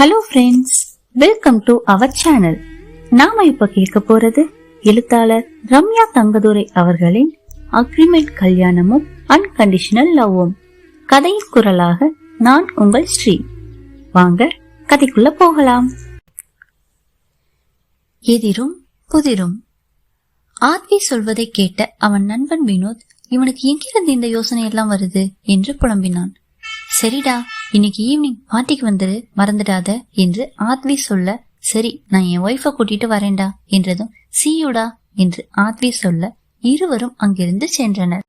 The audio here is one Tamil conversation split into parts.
Hello friends welcome to our channel நாம இப்ப கேட்க போறது எழுத்தாளர் ரம்யா தங்கதுரை அவர்களின் அக்ரிமெண்ட் கல்யாணமும் அன்கண்டிஷனல் லவ்வும் கதையின் குரலாக நான் உங்கள் ஸ்ரீ. வாங்க கதைக்குள்ள போகலாம். எதிரும் புதிரும். ஆத்வி சொல்வதை கேட்ட அவன் நண்பன் வினோத் இவனுக்கு எங்கிருந்து இந்த யோசனை எல்லாம் வருது? என்று புலம்பினான். சரிடா இன்னைக்கு ஈவினிங் பார்ட்டிக்கு வந்துரு மறந்துடாத என்று ஆத்வி சொல்ல சரி நான் என் ஒய்ஃபை கூட்டிட்டு வரேன்டா என்றதும் சீயுடா என்று ஆத்வி சொல்ல இருவரும் அங்கிருந்து சென்றனர்.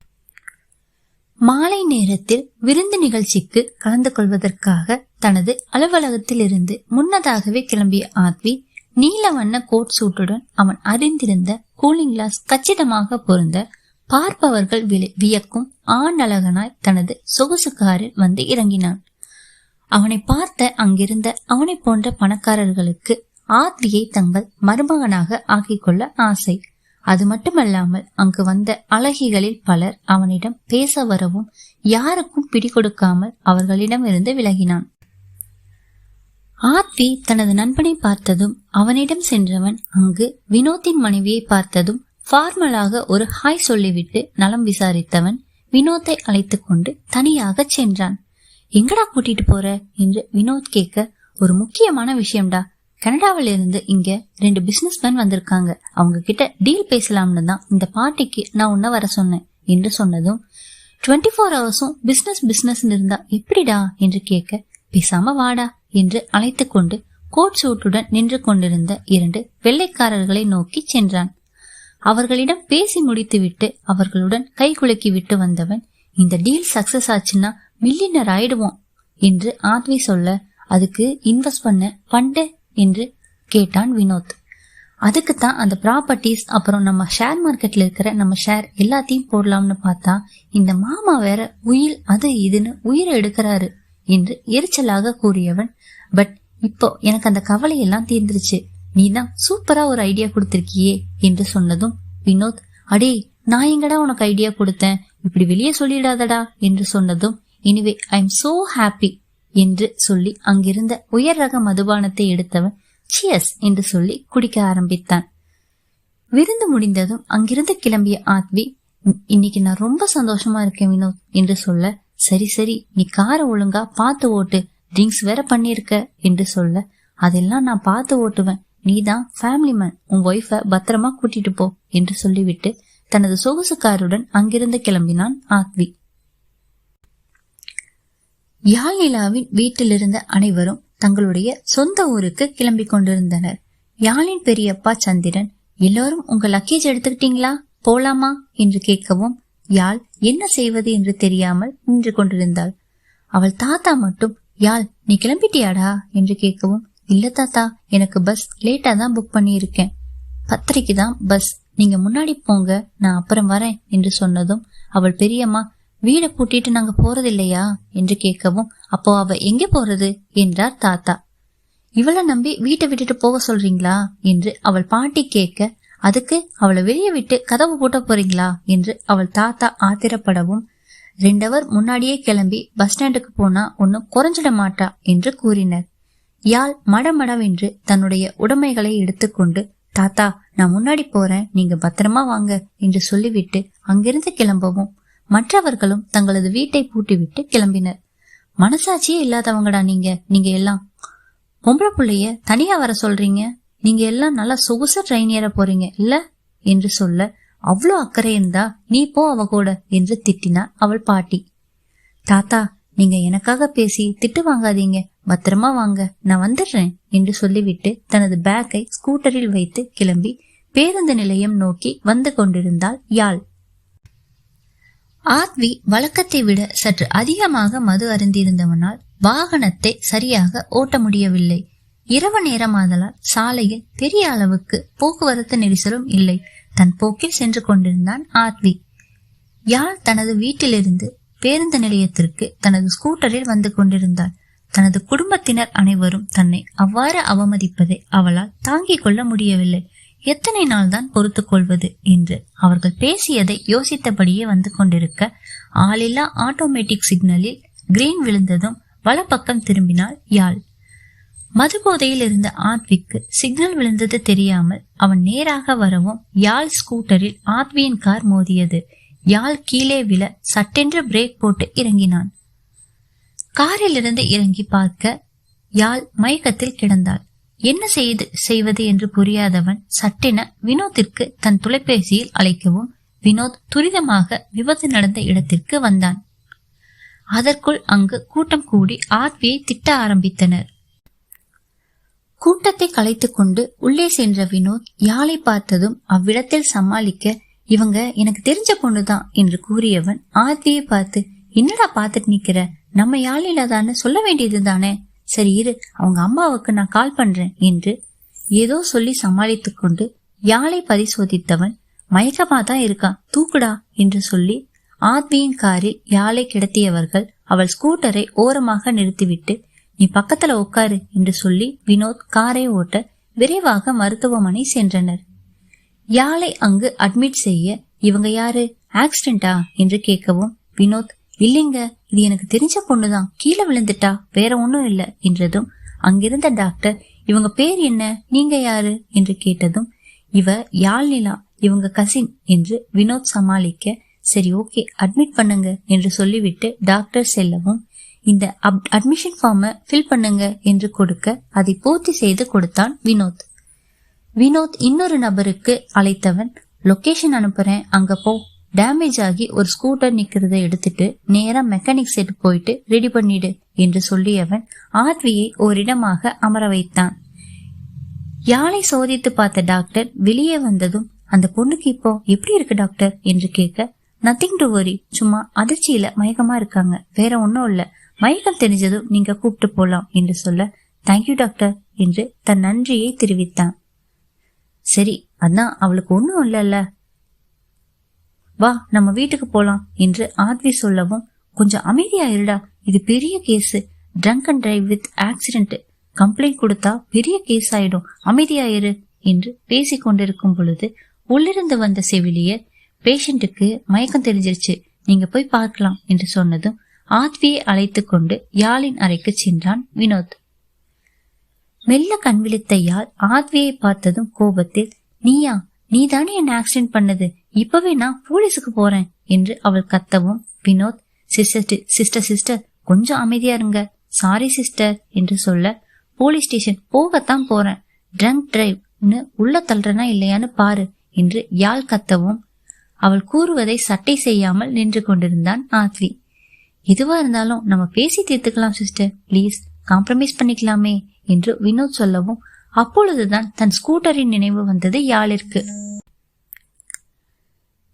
மாலை நேரத்தில் விருந்து நிகழ்ச்சிக்கு கலந்து கொள்வதற்காக தனது அலுவலகத்தில் இருந்து முன்னதாகவே கிளம்பிய ஆத்வி நீல வண்ண கோட் சூட்டுடன் அவன் அறிந்திருந்த கூலிங் கிளாஸ் கச்சிதமாக பொருந்த பார்ப்பவர்கள் விலை- வியக்கும் ஆண் அழகனாய் தனது சொகுசு காரில் வந்து இறங்கினான். அவனை பார்த்த அங்கிருந்த அவனை போன்ற பணக்காரர்களுக்கு ஆத்வியை தங்கள் மருமகனாக ஆக்கிக்கொள்ள ஆசை. அது மட்டுமல்லாமல் அங்கு வந்த அழகிகளில் பலர் அவனிடம் பேச வரவும் யாருக்கும் பிடிகொடுக்காமல் அவர்களிடமிருந்து விலகினான். ஆத்வி தனது நண்பனை பார்த்ததும் அவனிடம் சென்றவன் அங்கு வினோத்தின் மனைவியை பார்த்ததும் ஃபார்மலாக ஒரு ஹாய் சொல்லிவிட்டு நலம் விசாரித்தவன் வினோத்தை அழைத்துக் கொண்டு தனியாக சென்றான். எங்கடா கூட்டிட்டு போற என்று வினோத் கேட்க ஒரு முக்கியமான விஷயம்டா. கனடாவில இருந்து இங்க ரெண்டு பிசினஸ் மேன் வந்திருக்காங்க. அவங்க கிட்ட டீல் பேசலாம்னு தான் இந்த பார்ட்டிக்கு நான் உன்ன வர சொன்னேன் என்று சொன்னதும் டுவெண்ட்டி ஃபோர் ஹவர்ஸும் பிசினஸ் பிசினஸ் இருந்தா எப்படிடா? என்று கேட்க பேசாம வாடா என்று அழைத்து கொண்டு கோட் சூட்டுடன் நின்று கொண்டிருந்த இரண்டு வெள்ளைக்காரர்களை நோக்கி சென்றான். அவர்களிடம் பேசி முடித்துவிட்டு அவர்களுடன் கை குலுக்கி விட்டு வந்தவன் இந்த டீல் சக்சஸ் ஆச்சுன்னா மில்லியனர் ஆயிடுவோம் என்று ஆத்வி சொல்ல அதுக்கு இன்வெஸ்ட் பண்ண ஃபண்டு என்று கேட்டான் வினோத். அதுக்கு தான் அந்த ப்ராப்பர்ட்டிஸ் அப்புறம் நம்ம ஷேர் மார்க்கெட்ல இருக்கிற நம்ம ஷேர் எல்லாத்தையும் போடலாம்னு பார்த்தா இந்த மாமா வேற உயில் அது இதுன்னு உயிரை எடுக்கிறாரு என்று எரிச்சலாக கூறியவன். பட் இப்போ எனக்கு அந்த கவலை எல்லாம் தீர்ந்துருச்சு. நீதான் சூப்பரா ஒரு ஐடியா கொடுத்திருக்கியே என்று சொன்னதும் வினோத் அடே நான் எங்கடா உனக்கு ஐடியா கொடுத்தேன்? இப்படி வெளியே சொல்லிடாதடா என்று சொன்னதும் anyway I am so happy என்று சொல்லி அங்கிருந்த உயர் ரக மதுபானத்தை எடுத்தவன் சியஸ் என்று சொல்லி குடிக்க ஆரம்பித்தான். விருந்து முடிந்ததும் அங்கிருந்து கிளம்பிய ஆத்வி இன்னைக்கு நான் ரொம்ப சந்தோஷமா இருக்கேன் வினோத் என்று சொல்ல சரி சரி நீ காரை ஒழுங்கா பார்த்து ஓட்டு. ட்ரிங்க்ஸ் வேற பண்ணிருக்க என்று சொல்ல அதெல்லாம் நான் பார்த்து ஓட்டுவேன். நீதான் ஃபேமிலி மேன் உன் ஒய்ஃபை பத்திரமா கூட்டிட்டு போ என்று சொல்லிவிட்டு தனது சொகுசு காருடன் அங்கிருந்து கிளம்பினான் ஆத்வி. யாழ்நிலாவின் வீட்டிலிருந்த அனைவரும் தங்களுடைய சொந்த ஊருக்கு கிளம்பி கொண்டிருந்தனர். யாழின் பெரியப்பா சந்திரன் எல்லாரும் உங்க லக்கேஜ் எடுத்துக்கிட்டீங்களா? போலாமா? என்று கேட்கவும் யாழ் என்ன செய்வது என்று தெரியாமல் நின்று கொண்டிருந்தாள். அவள் தாத்தா மட்டும் யாழ் நீ கிளம்பிட்டியாடா? என்று கேட்கவும் இல்ல தாத்தா எனக்கு பஸ் லேட்டா தான் புக் பண்ணியிருக்கேன். பத்தரைக்கு தான் பஸ் நீங்க முன்னாடி போங்க நான் அப்புறம் வரேன் என்று சொன்னதும் அவள் பெரியம்மா வீடை பூட்டிட்டு நாங்க போறது இல்லையா என்று கேட்கவும் அப்போ அவ எங்க போறது? என்றார் தாத்தா. இவளை நம்பி வீட்டை விட்டுட்டு போக சொல்றீங்களா? என்று அவள் பாட்டி கேட்க அதுக்கு அவளை வெளியே விட்டு கதவு பூட்ட போறீங்களா? என்று அவள் தாத்தா ஆத்திரப்படவும் ரெண்டவர் முன்னாடியே கிளம்பி பஸ் ஸ்டாண்டுக்கு போனா ஒன்னும் குறைஞ்சிட மாட்டா என்று கூறினர். யாழ் மடமடவென்று தன்னுடைய உடைமைகளை எடுத்துக்கொண்டு தாத்தா நான் முன்னாடி போறேன் நீங்க பத்திரமா வாங்க என்று சொல்லிவிட்டு அங்கிருந்து கிளம்பவும் மற்றவர்களும் தங்களது வீட்டை பூட்டிவிட்டு கிளம்பினர். மனசாட்சியே இல்லாதவங்கடா நீங்க. நீங்க எல்லாம். பொம்பளை பிள்ளைய தனியா வர சொல்றீங்க? நீங்க எல்லாம் நல்லா சொகுசா ட்ரெயின் ஏற போறீங்க. இல்ல? என்று சொல்ல அவ்வளோ அக்கறை இருந்தா நீ போ அவ கூட என்று திட்டினார் அவள் பாட்டி. தாத்தா நீங்க எனக்காக பேசி திட்டு வாங்காதீங்க. பத்திரமா வாங்க. நான் வந்துடுறேன் என்று சொல்லிவிட்டு தனது பேக்கை ஸ்கூட்டரில் வைத்து கிளம்பி பேருந்து நிலையம் நோக்கி வந்து கொண்டிருந்தாள் யாழ். ஆத்வி வழக்கத்தை விட சற்று அதிகமாக மது அருந்திருந்தவனால் வாகனத்தை சரியாக ஓட்ட முடியவில்லை. இரவு நேரமாதலால் சாலையில் பெரிய அளவுக்கு போக்குவரத்து நெரிசலும் இல்லை. தன் போக்கில் சென்று கொண்டிருந்தான் ஆத்வி. யாழ் தனது வீட்டிலிருந்து பேருந்து நிலையத்திற்கு தனது ஸ்கூட்டரில் வந்து கொண்டிருந்தாள். தனது குடும்பத்தினர் அனைவரும் தன்னை அவ்வாறு அவமதிப்பதை அவளால் தாங்கிக் கொள்ள முடியவில்லை. எத்தனை நாள் தான் கொள்வது என்று அவர்கள் பேசியதை யோசித்தபடியே வந்து கொண்டிருக்க ஆளில்லா ஆட்டோமேட்டிக் சிக்னலில் கிரீன் விழுந்ததும் வலப்பக்கம் திரும்பினாள் யாழ். மது போதையில் இருந்த ஆத்விக்கு சிக்னல் விழுந்தது தெரியாமல் அவன் நேராக வரவும் யாழ் ஸ்கூட்டரில் ஆத்வியின் கார் மோதியது. யாழ் கீழே விழ சட்டென்று பிரேக் போட்டு இறங்கினான். காரில் இருந்து இறங்கி பார்க்க யாழ் மயக்கத்தில் கிடந்தாள். என்ன செய்து செய்வது என்று புரியாதவன் சட்டென வினோத்திற்கு தன் தொலைபேசியில் அழைக்கவும் வினோத் துரிதமாக விபத்து நடந்த இடத்திற்கு வந்தான். அதற்குள் அங்கு கூட்டம் கூடி ஆர்வியை திட்ட ஆரம்பித்தனர். கூட்டத்தை கலைத்துக்கொண்டு உள்ளே சென்ற வினோத் யாழை பார்த்ததும் அவ்விடத்தில் சமாளிக்க இவங்க எனக்கு தெரிஞ்ச பொண்ணுதான் என்று கூறியவன் ஆர்வியை பார்த்து என்னடா பார்த்துட்டு நிக்கிற? நம்ம யாழில சொல்ல வேண்டியது தானே சரி இரு அவங்க அம்மாவுக்கு நான் கால் பண்றேன் என்று ஏதோ சொல்லி சமாளித்து கொண்டு யாழை பரிசோதித்தவன் மயக்கமா தான் இருக்கா தூக்குடா என்று சொல்லி ஆத்வியின் காரில் யாழை கிடத்தியவர்கள் அவள் ஸ்கூட்டரை ஓரமாக நிறுத்திவிட்டு நீ பக்கத்துல உட்காரு என்று சொல்லி வினோத் காரை ஓட்ட விரைவாக மருத்துவமனை சென்றனர். யாழை அங்கு அட்மிட் செய்ய இவங்க யாரு? ஆக்சிடென்டா என்று கேட்கவும் வினோத் இல்லைங்க இது எனக்கு தெரிஞ்ச பொண்ணுதான். கீழே விழுந்துட்டா வேற ஒன்றும் இல்லை என்றதும் அங்கிருந்த டாக்டர் இவங்க பேர் என்ன? நீங்க யாரு? என்று கேட்டதும் இவ யாழ் நிலா இவங்க கசின் என்று வினோத் சமாளிக்க சரி ஓகே அட்மிட் பண்ணுங்க என்று சொல்லிவிட்டு டாக்டர் செல்லவும் இந்த அட்மிஷன் ஃபார்மை ஃபில் பண்ணுங்க என்று கொடுக்க அதை பூர்த்தி செய்து கொடுத்தான் வினோத். வினோத் இன்னொரு நபருக்கு அழைத்தவன் லொகேஷன் அனுப்புறேன் அங்க போ. டேமேஜ் ஆகி ஒரு ஸ்கூட்டர் நிக்கிறத எடுத்துட்டு நேரா மெக்கானிக் செட் போயிட்டு ரெடி பண்ணிடு என்று சொல்லியவன் ஆத்வியை ஓரிடமாக அமர வைத்தான். யாழை சோதித்து பார்த்த டாக்டர் வெளியே வந்ததும் அந்த பொண்ணுக்கு இப்போ எப்படி இருக்கு டாக்டர் என்று கேட்க நத்திங் டு வரி சும்மா அதிர்ச்சியில மயக்கமா இருக்காங்க. வேற ஒன்னும் இல்ல. மயக்கம் தெரிஞ்சதும் நீங்க கூப்பிட்டு போலாம் என்று சொல்ல தேங்க்யூ டாக்டர் என்று தன் நன்றியை தெரிவித்தான். சரி அதான் அவளுக்கு ஒன்னும் இல்லல்ல. வா நம்ம வீட்டுக்கு போலாம் என்று ஆத்வி சொல்லவும் கொஞ்சம் அமைதியா இருடா இது பெரிய case drunk and drive with accident complaint கொடுத்தா பெரிய கேஸ் ஆயிடும் அமைதியாயிரு என்று பேசி கொண்டிருக்கும் பொழுது உள்ளிருந்து வந்த செவிலியர் பேஷண்ட்டுக்கு மயக்கம் தெரிஞ்சிருச்சு நீங்க போய் பார்க்கலாம் என்று சொன்னதும் ஆத்வியை அழைத்து கொண்டு யாழின் அறைக்கு சென்றான் வினோத். மெல்ல கண் விழித்த யாழ் ஆத்வியை பார்த்ததும் கோபத்தில் நீயா நீ தானே என்ன ஆக்சிடென்ட் பண்ணது? இப்பவே நான் போலீஸுக்கு போறேன் என்று அவள் கத்தவும் வினோத் சிஸ்டர் சிஸ்டர் சிஸ்டர் கொஞ்சம் அமைதியா இருங்க. சாரி சிஸ்டர் என்று சொல்ல போலீஸ் ஸ்டேஷன் போகத்தான் போறேன். ட்ரங்க் டிரைவ்னு உள்ள தள்ளுறனா இல்லையான்னு பாரு என்று யாழ் கத்தவும் அவள் கூறுவதை சட்டை செய்யாமல் நின்று கொண்டிருந்தான் ஆத்வி. எதுவா இருந்தாலும் நம்ம பேசி தீர்த்துக்கலாம் சிஸ்டர். ப்ளீஸ் காம்ப்ரமைஸ் பண்ணிக்கலாமே என்று வினோத் சொல்லவும் அப்பொழுதுதான் தன் ஸ்கூட்டரின் நினைவு வந்தது யாழிற்கு.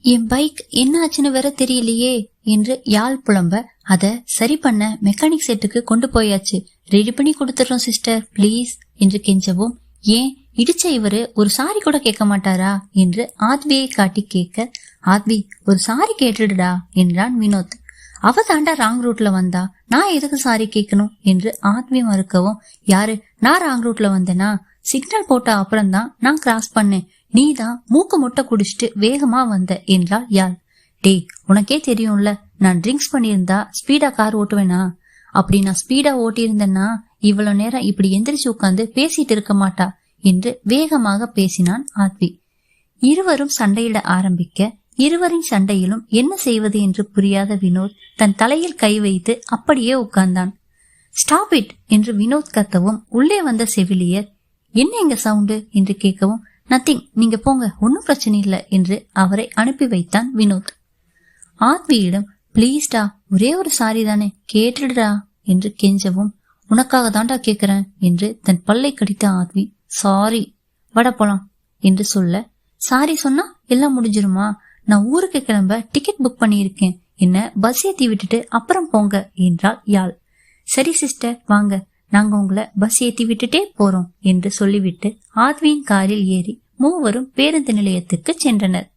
என் பைக் என்ன ஆச்சுன்னு வேற தெரியலையே என்று யாழ் புலம்ப அத சரி பண்ண மெக்கானிக் செட்டுக்கு கொண்டு போயாச்சு. ரெடி பண்ணி கொடுத்துறோம் சிஸ்டர் ப்ளீஸ் என்று கெஞ்சவும் ஏன்? இடிச்ச இவரு ஒரு சாரி கூட கேட்க மாட்டாரா? என்று ஆத்வியை காட்டி கேட்க ஆத்வி ஒரு சாரி கேட்டுடுடா என்றான் வினோத். அவ தாண்டா ராங் ரூட்ல வந்தா. நான் எதுக்கு சாரி கேட்கணும்? என்று ஆத்வி மறுக்கவும் யாரு? நான் ராங் ரூட்ல வந்தேனா? சிக்னல் போட்ட அப்புறம் தான் நான் கிராஸ் பண்ணேன். நீதான் மூக்கு முட்டை குடிச்சிட்டு வேகமா வந்த என்றாள் யாழ் டேய் உனக்கே தெரியும்ல நான் ட்ரிங்க்ஸ் பண்ணியிருந்தா ஸ்பீடா கார் ஓட்டுவேனா? அப்படி நான் ஸ்பீடா ஓட்டியிருந்தேன்னா இவ்வளவு நேரம் இப்படி எந்திரிச்சு உட்காந்து பேசிட்டு இருக்க மாட்டா என்று வேகமாக பேசினான் ஆத்வி. இருவரும் சண்டையிட ஆரம்பிக்க இருவரின் சண்டையிலும் என்ன செய்வது என்று புரியாத வினோத் தன் தலையில் கை வைத்து அப்படியே உட்கார்ந்தான். ஸ்டாப் இட் என்று வினோத் கத்தவும் உள்ளே வந்த செவிலியர் என்ன எங்க சவுண்டு? என்று கேட்கவும் நத்திங் நீங்க போங்க. ஒன்றும் பிரச்சனை இல்லை என்று அவரை அனுப்பி வைத்தான் வினோத். ஆத்வியிடம் பிளீஸ்டா ஒரே ஒரு சாரி தானே. கேட்டுடுடா என்று கெஞ்சவும் உனக்காக தாண்டா கேட்கிறேன் என்று தன் பல்லை கடித்த ஆத்வி சாரி வட போலாம் என்று சொல்ல சாரி சொன்னா எல்லாம் முடிஞ்சிருமா? நான் ஊருக்கு கிளம்ப டிக்கெட் புக் பண்ணியிருக்கேன். என்ன பஸ் ஏத்தி விட்டுட்டு அப்புறம் போங்க என்றாள் யாழ். சரி சிஸ்டர். வாங்க. நாங்க உங்களை பஸ் ஏத்தி விட்டுட்டே போறோம் என்று சொல்லிவிட்டு ஆத்வியின் காரில் ஏறி மூவரும் பேருந்து நிலையத்துக்கு சென்றனர்.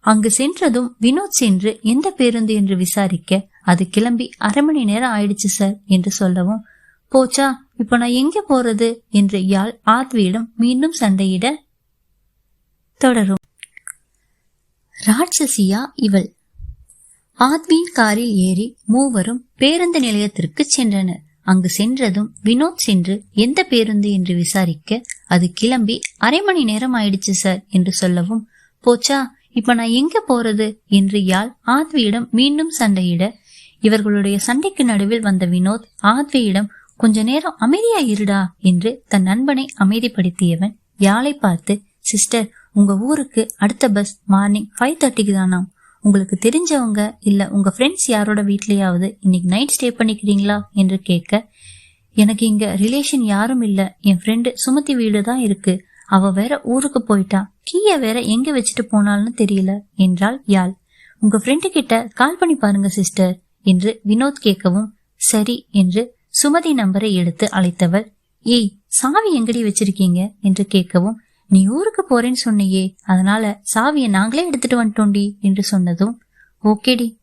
அங்கு சென்றதும் வினோத் சென்று எந்த பேருந்து என்று விசாரிக்க அது கிளம்பி அரை மணி நேரம் ஆயிடுச்சு சார் என்று சொல்லவும் போச்சா இப்ப நான் எங்க போறது? என்று யாழ் ஆத்வியிடம் மீண்டும் சண்டையிட தொடரும். ராட்சசியா இவள்? ஆத்வியின் காரில் ஏறி மூவரும் பேருந்து நிலையத்திற்கு சென்றனர். அங்கு சென்றதும் வினோத் சென்று எந்த பேருந்து? என்று விசாரிக்க அது கிளம்பி அரை மணி நேரம் ஆயிடுச்சு சார் என்று சொல்லவும் போச்சா இப்ப நான் எங்க போறது? என்று யாழ் ஆத்வியிடம் மீண்டும் சண்டையிட இவர்களுடைய சண்டைக்கு நடுவில் வந்த வினோத் ஆத்வியிடம் கொஞ்ச நேரம் அமைதியா இருடா என்று தன் நண்பனை அமைதிப்படுத்தியவன் யாழை பார்த்து சிஸ்டர் உங்க ஊருக்கு அடுத்த பஸ் மார்னிங் ஃபைவ் தேர்ட்டிக்கு தானாம். உங்களுக்கு தெரிஞ்சவங்க இல்லை உங்கள் ஃப்ரெண்ட்ஸ் யாரோட வீட்லேயாவது இன்னைக்கு நைட் ஸ்டே பண்ணிக்கிறீங்களா என்று கேட்க எனக்கு இங்கே ரிலேஷன் யாரும் இல்லை. என் ஃப்ரெண்டு சுமதி வீடு தான் இருக்கு. அவ வேற ஊருக்கு போயிட்டா. கீய வேற எங்க வச்சுட்டு போனால்னு தெரியல என்றாள் யாழ். உங்க ஃப்ரெண்டு கிட்ட கால் பண்ணி பாருங்க சிஸ்டர் என்று வினோத் கேட்கவும் சரி என்று சுமதி நம்பரை எடுத்து அழைத்தவள். ஏய் சாவி எங்கடி வச்சிருக்கீங்க? என்று கேட்கவும் நீ ஊருக்கு போறேன்னு சொன்னியே அதனால சாவியை நாங்களே எடுத்துட்டு வந்துட்டோண்டி என்று சொன்னதும் ஓகேடி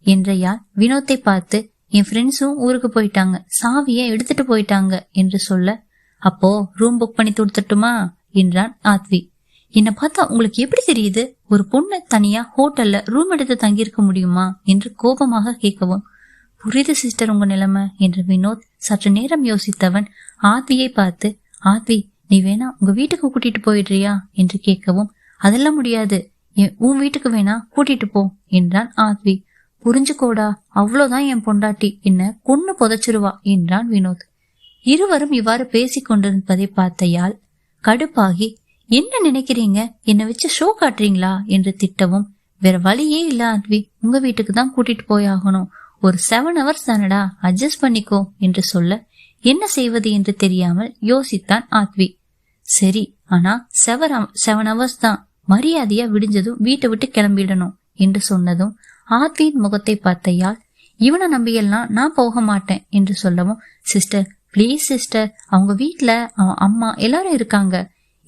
என்ற வினோத்தை பார்த்து என் ஃப்ரெண்ட்ஸும் ஊருக்கு போயிட்டாங்க சாவியை எடுத்துட்டு போயிட்டாங்க என்று சொல்ல அப்போ ரூம் புக் பண்ணி கொடுத்துட்டுமா என்றான் ஆத்வி. என்ன பார்த்தா உங்களுக்கு எப்படி தெரியுது? ஒரு பொண்ணு தனியா ஹோட்டல்ல ரூம் எடுத்து தங்கியிருக்க முடியுமா என்று கோபமாக கேட்கவும் புரியுது சிஸ்டர் உங்க நிலைமை என்று வினோத் சற்று நேரம் யோசித்தவன் ஆத்வியை பார்த்து ஆத்வி நீ வேணா உங்க வீட்டுக்கு கூட்டிட்டு போயிடுறியா என்று கேட்கவும் அதெல்லாம் முடியாது. உன் வீட்டுக்கு வேணா கூட்டிட்டு போ என்றான் ஆத்வி. புரிஞ்சுக்கோடா அவ்வளவுதான் என் பொண்டாட்டி. என்ன கொன்னு புதைச்சிருவா என்றான் வினோத். இருவரும் இவ்வாறு பேசிக் கொண்டிருப்பதை பார்த்த யாழ் கடுப்பாகி என்ன நினைக்கிறீங்க? என்னை வச்சு ஷோ காட்டுறீங்களா? என்று திட்டவும் வேற வழியே இல்ல ஆத்வி. உங்க வீட்டுக்கு தான் கூட்டிட்டு போயாகணும் ஒரு செவன் ஹவர்ஸ் தானடா. அட்ஜஸ்ட் பண்ணிக்கோ என்று சொல்ல என்ன செய்வது? என்று தெரியாமல் யோசித்தான் ஆத்வி. சரி ஆனா செவன் செவன் ஹவர்ஸ் தான். மரியாதையா விடிஞ்சதும் வீட்டை விட்டு கிளம்பிடணும் என்று சொன்னதும் ஆத்வியின் முகத்தை பார்த்த யாழ் இவனை நம்பியெல்லாம் நான் போக மாட்டேன் என்று சொல்லவும் சிஸ்டர் ப்ளீஸ் சிஸ்டர் அவங்க வீட்டுல அவன் அம்மா எல்லாரும் இருக்காங்க.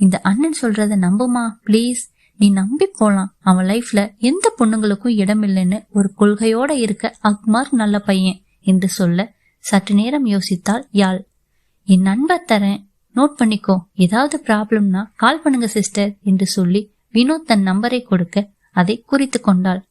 இந்த அண்ணன் சொல்றத நம்புமா? ப்ளீஸ் நீ நம்பி போலாம். அவன் லைஃப்ல எந்த பொண்ணுங்களுக்கும் இடம் இல்லைன்னு ஒரு கொள்கையோட இருக்க அக்மார் நல்ல பையன் என்று சொல்ல சற்று நேரம் யோசித்தால் யாழ். என் நண்பர் தரேன். நோட் பண்ணிக்கோ. ஏதாவது ப்ராப்ளம்னா கால் பண்ணுங்க சிஸ்டர் என்று சொல்லி வினோத் தன் நம்பரை கொடுக்க அதை குறித்து கொண்டாள்.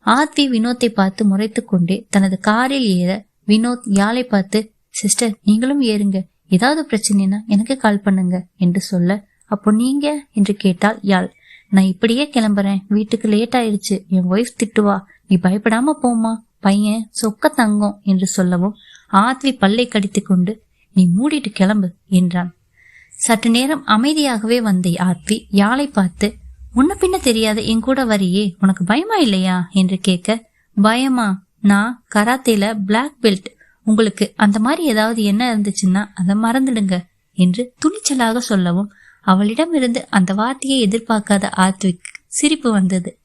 ஆர்த்தி வினோத்தை பார்த்து முறைத்து கொண்டே தனது காரில் ஏற வினோத் யாழை பார்த்து சிஸ்டர் நீங்களும் ஏறுங்க. ஏதாவது பிரச்சனைனா எனக்கு கால் பண்ணுங்க என்று சொல்ல அப்போ நீங்க? என்று கேட்டால் யாழ். நான் இப்படியே கிளம்புறேன். வீட்டுக்கு லேட் ஆயிடுச்சு. என் ஒய்ஃப் திட்டுவா. நீ பயப்படாம போமா பையன் சொக்க தங்கம் என்று சொல்லவும் ஆத்வி பல்லை கடித்து கொண்டு நீ மூடிட்டு கிளம்பு என்றான். சற்று நேரம் அமைதியாகவே வந்த ஆர்பி யாழை பார்த்து உன்ன பின்ன தெரியாத என் கூட வரியே உனக்கு பயமா இல்லையா? என்று கேட்க பயமா? நான் கராத்தேல பிளாக் பெல்ட் உங்களுக்கு அந்த மாதிரி ஏதாவது என்ன இருந்துச்சுன்னா அதை மறந்துடுங்க என்று துணிச்சலாக சொல்லவும் அவளிடமிருந்து அந்த வார்த்தையை எதிர்பார்க்காத ஆத்விக் சிரிப்பு வந்தது.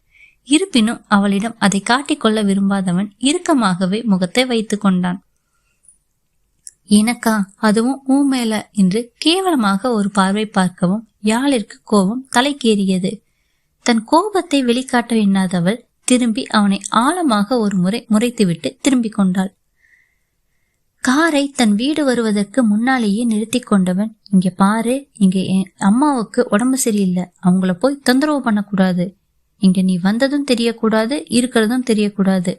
இருப்பினும் அவளிடம் அதை காட்டிக்கொள்ள விரும்பாதவன் இறுக்கமாகவே முகத்தை வைத்துக் கொண்டான். எனக்கா அதுவும் ஊ மேல என்று கேவலமாக ஒரு பார்வை பார்க்கவும் யாழிற்கு கோபம் தலைக்கேறியது. தன் கோபத்தை வெளிக்காட்ட எண்ணாதவள் திரும்பி அவனை ஆழமாக ஒரு முறை முறைத்துவிட்டு திரும்பிக் கொண்டாள். காரை தன் வீடு வருவதற்கு முன்னாலேயே நிறுத்தி கொண்டவன் இங்க பாரு இங்க என் அம்மாவுக்கு உடம்பு சரியில்லை அவங்கள போய் தொந்தரவு பண்ணக்கூடாது. இங்க நீ வந்ததும் தெரியக்கூடாது இருக்கிறதும் தெரியக்கூடாது.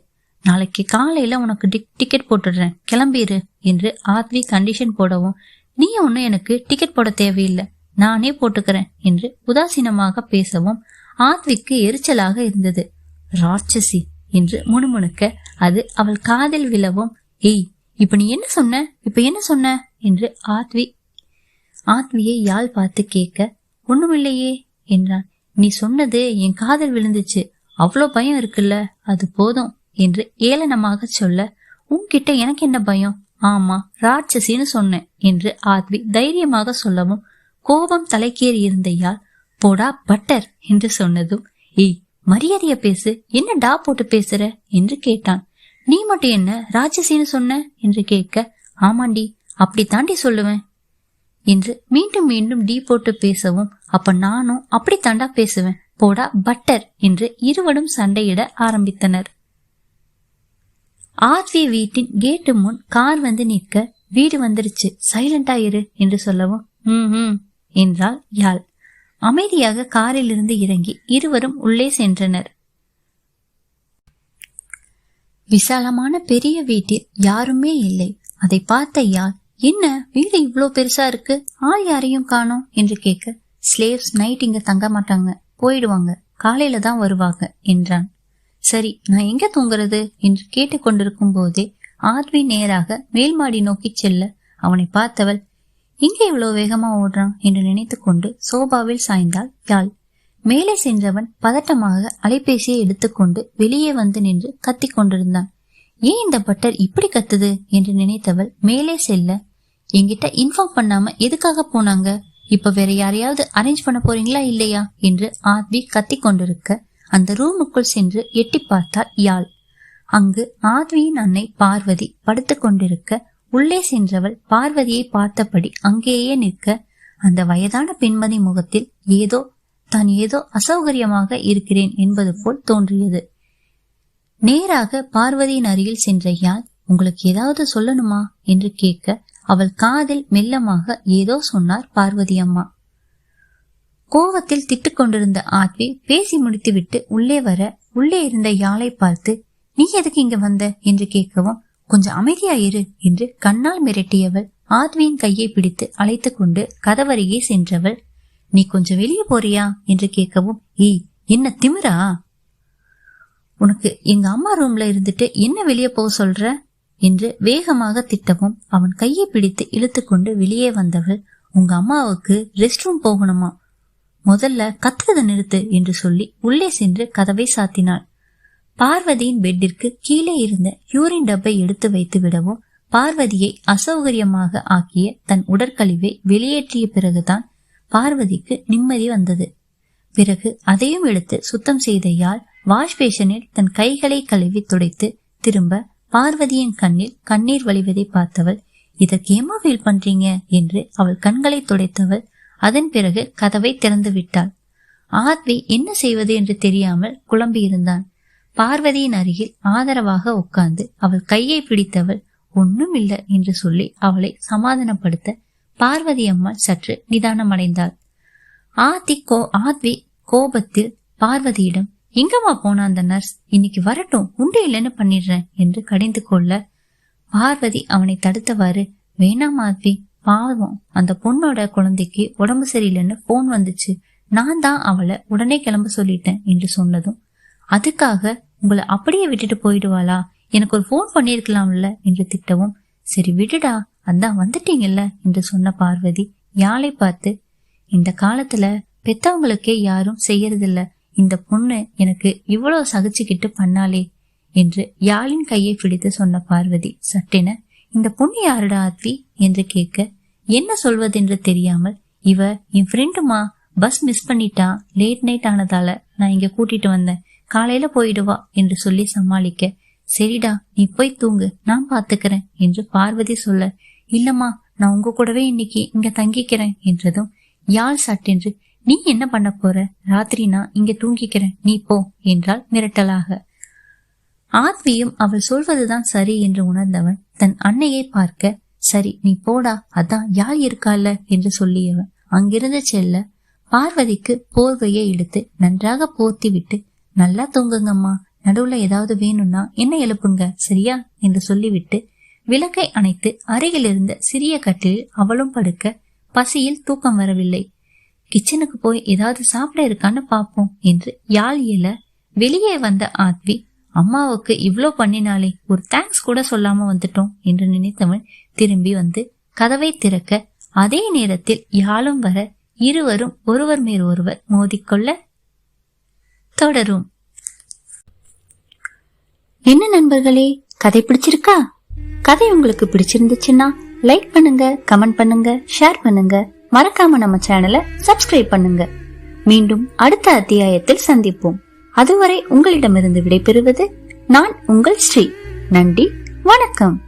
நாளைக்கு காலையில உனக்கு டிக் டிக்கெட் போட்டுடுறேன். கிளம்பிடு என்று ஆத்வி கண்டிஷன் போடவும் நீ ஒன்னும் எனக்கு டிக்கெட் போட தேவையில்லை. நானே போட்டுக்கிறேன் என்று உதாசீனமாக பேசவும் ஆத்விக்கு எரிச்சலாக இருந்தது. ராட்சசி என்று முணுமுணுக்க அது அவள் காதில் விழவும் ஏய் இப்ப நீ என்ன சொன்ன? இப்ப என்ன சொன்ன? என்று ஆத்வி ஆத்வியை யாழ் பார்த்து கேட்க ஒண்ணுமில்லையே என்றான். நீ சொன்னது என் காதல் விழுந்துச்சு. அவ்வளோ பயம் இருக்குல்ல. அது போதும். என்று ஏளனமாக சொல்ல உன்கிட்ட எனக்கு என்ன பயம்? ஆமா ராட்சசின்னு சொன்னேன் என்று ஆத்வி தைரியமாக சொல்லவும் கோபம் தலைக்கேறி இருந்தையால் போடா பட்டர் என்று சொன்னதும் ஏய் மரியாதைய பேசு என்ன டா போட்டு பேசுற? என்று கேட்டான். நீ மட்டும் என்ன ராட்சசின்னு சொன்ன? என்று கேட்க ஆமாண்டி அப்படி தாண்டி சொல்லுவேன் என்று மீண்டும் மீண்டும் டீ போட்டு பேசவும் அப்ப நானும் அப்படி தாண்டா பேசுவேன் போடா பட்டர் என்று இருவரும் சண்டையிட ஆரம்பித்தனர். ஆத்வி வீட்டின் கேட்டு முன் கார் வந்து நிற்க வீடு வந்துருச்சு. சைலண்டா இரு என்று சொல்லவும் ம் என்றால் யாழ். அமைதியாக காரில் இருந்து இறங்கி இருவரும் உள்ளே சென்றனர். விசாலமான பெரிய வீட்டில் யாருமே இல்லை. அதை பார்த்த யாழ் என்ன வீடு இவ்வளோ பெருசா இருக்கு? ஆள் யாரையும் காணோம்? என்று கேட்க ஸ்லேவ்ஸ் நைட் இங்க தங்க மாட்டாங்க. போயிடுவாங்க. காலையில தான் வருவாங்க என்றான். சரி நான் எங்க தூங்குறது? என்று கேட்டுக்கொண்டிருக்கும் போதே ஆர்வி நேராக மேல்மாடி நோக்கி செல்ல அவனை பார்த்தவள் இங்கே இவ்வளவு வேகமா ஓடுறான்? என்று நினைத்து கொண்டு சோபாவில் சாய்ந்தாள் யாழ். மேலே சென்றவன் பதட்டமாக அலைபேசியை எடுத்துக்கொண்டு வெளியே வந்து நின்று கத்திக் கொண்டிருந்தான். ஏன் இந்த பட்டர் இப்படி கத்துது? என்று நினைத்தவள் மேலே செல்ல என்கிட்ட இன்ஃபார்ம் பண்ணாம எதுக்காக போனாங்க? இப்ப வேற யாரையாவது அரேஞ்ச் பண்ண போறீங்களா இல்லையா? என்று ஆத்வி கத்திக் கொண்டிருக்க அந்த ரூமுக்குள் சென்று எட்டி பார்த்தாள் யாழ். அங்கு ஆத்வியின் அன்னை பார்வதி படுத்துக் கொண்டிருக்க உள்ளே சென்றவள் பார்வதியை பார்த்தபடி அங்கேயே நிற்க அந்த வயதான பெண்மதி முகத்தில் ஏதோ தான் ஏதோ அசௌகரியமாக இருக்கிறேன் என்பது போல் தோன்றியது. நேராக பார்வதியின் அருகில் சென்ற யாழ் உங்களுக்கு ஏதாவது சொல்லணுமா? என்று கேட்க அவள் காதில் மெல்லமாக ஏதோ சொன்னார் பார்வதி அம்மா. கோவத்தில் திட்டுக் கொண்டிருந்த ஆத்வி பேசி முடித்துவிட்டு உள்ளே வர உள்ளே இருந்த யாழை பார்த்து நீ எதுக்கு இங்க வந்த? என்று கேட்கவும் கொஞ்சம் அமைதியா இரு என்று கண்ணால் மிரட்டியவள் ஆத்வியின் கையை பிடித்து அழைத்து கொண்டு கதவருகே சென்றவள் நீ கொஞ்சம் வெளியே போறியா? என்று கேட்கவும் ஏய் என்ன திமிரா? உனக்கு எங்க அம்மா ரூம்ல இருந்துட்டு என்ன வெளியே போக சொல்ற? என்று வேகமாக திட்டவும் அவன் கையை பிடித்து இழுத்துக்கொண்டு வெளியே வந்தவள் உங்க அம்மாவுக்கு ரெஸ்ட் ரூம் போகணுமா? முதல்ல கத்துறதை நிறுத்து என்று சொல்லி உள்ளே சென்று கதவை சாத்தினாள். பார்வதியின் பெட்டிற்கு கீழே இருந்த யூரின் டப்பை எடுத்து வைத்து விடவும் பார்வதியை அசௌகரியமாக ஆக்கிய தன் உடற்கழிவை வெளியேற்றிய பிறகுதான் பார்வதிக்கு நிம்மதி வந்தது. பிறகு அதையும் எடுத்து சுத்தம் செய்த யாழ் வாஷ் பேஷனில் தன் கைகளை கழுவி துடைத்து திரும்ப பார்வதியின் கண்ணில் கண்ணீர் வழிவதை பார்த்தவள் இதற்கு ஏமா ஃபீல் பண்றீங்க? என்று அவள் கண்களை துடைத்தவள் அதன் பிறகு கதவை திறந்து விட்டாள். ஆத்வி என்ன செய்வது என்று தெரியாமல் குழம்பியிருந்தான் பார்வதியின் அருகில் ஆதரவாக உட்கார்ந்து அவள் கையை பிடித்தவள் ஒண்ணும் இல்லை என்று சொல்லி அவளை சமாதானப்படுத்த பார்வதி அம்மாள் சற்று நிதானமடைந்தாள். ஆதி கோ ஆத்வி கோபத்தில் பார்வதியிடம் எங்கம்மா போன அந்த நர்ஸ்? இன்னைக்கு வரட்டும் உண்டு இல்லைன்னு பண்ணிடுறேன் என்று கடிந்து கொள்ள பார்வதி அவனை தடுத்தவாறு வேணாம் ஆத்வி பாவம் அந்த பொண்ணோட குழந்தைக்கு உடம்பு சரியில்லைன்னு போன் வந்துச்சு. நான் தான் அவளை உடனே கிளம்ப சொல்லிட்டேன் என்று சொன்னதும் அதுக்காக உங்களை அப்படியே விட்டுட்டு போயிடுவாளா? எனக்கு ஒரு போன் பண்ணியிருக்கலாம்ல? என்று திட்டவும் சரி விடுடா அதான் வந்துட்டீங்கல்ல? என்று சொன்ன பார்வதி யாழை பார்த்து இந்த காலத்துல பெத்தவங்களுக்கே யாரும் செய்யறதில்ல. இந்த பொண்ணு எனக்கு இவ்வளவு சகிச்சுக்கிட்டு பண்ணாளே என்று யாழின் கையை பிடித்து சொன்ன பார்வதி சட்டென இந்த பொண்ணு யாருடா ஆத்வி? என்று கேட்க என்ன சொல்வதென்று தெரியாமல் இவ என் ஃப்ரெண்டுமா பஸ் மிஸ் பண்ணிட்டா? லேட் நைட் ஆனதால நான் இங்க கூட்டிட்டு வந்தேன். காலையில போயிடுவா என்று சொல்லி சமாளிக்க சரிடா நீ போய் தூங்கு நான் பாத்துக்கிறேன் என்று பார்வதி சொல்ல இல்லம்மா நான் உங்க கூடவே இன்னைக்கு இங்க தங்கிக்கிறேன் என்றதும் யாழ் சட்டென்று நீ என்ன பண்ண போற? ராத்திரி நான் இங்க தூங்கிக்கிறேன் நீ போ என்றாள் மிரட்டலாக. ஆத்மியும் அவள் சொல்வதுதான் சரி என்று உணர்ந்தவன் தன் அன்னையை பார்க்க சரி நீ போடா அதான் யார் இருக்கால என்று சொல்லியவன். அங்கிருந்து செல்ல பார்வதிக்கு போர்வையை எடுத்து நன்றாக போர்த்தி விட்டு நல்லா தூங்குங்கம்மா நடுவுல ஏதாவது வேணும்னா என்ன எழுப்புங்க சரியா? என்று சொல்லிவிட்டு விளக்கை அணைத்து அருகில் இருந்த சிறிய கட்டிலில் அவளும் படுக்க பசியில் தூக்கம் வரவில்லை. கிச்சனுக்கு போய் ஏதாவது சாப்பிட இருக்கான்னு பார்ப்போம் என்று யாழ் இயல வெளியே வந்த ஆத்வி அம்மாவுக்கு இவ்ளோ பண்ணினாலே ஒரு தேங்க்ஸ் கூட சொல்லாம வந்துட்டோம் என்று நினைத்தவன் திரும்பி வந்து கதவை திறக்க அதே நேரத்தில் யாழும் வர இருவரும் ஒருவர் மேல் ஒருவர் மோதிக்கொள்ள தொடரும். என்ன நண்பர்களே கதை பிடிச்சிருக்கா? கதை உங்களுக்கு பிடிச்சிருந்துச்சுன்னா லைக் பண்ணுங்க கமெண்ட் பண்ணுங்க ஷேர் பண்ணுங்க. மறக்காம நம்ம சேனலை சப்ஸ்கிரைப் பண்ணுங்க. மீண்டும் அடுத்த அத்தியாயத்தில் சந்திப்போம். அதுவரை உங்களிடமிருந்து விடைபெறுவது நான் உங்கள் ஸ்ரீ. நன்றி வணக்கம்.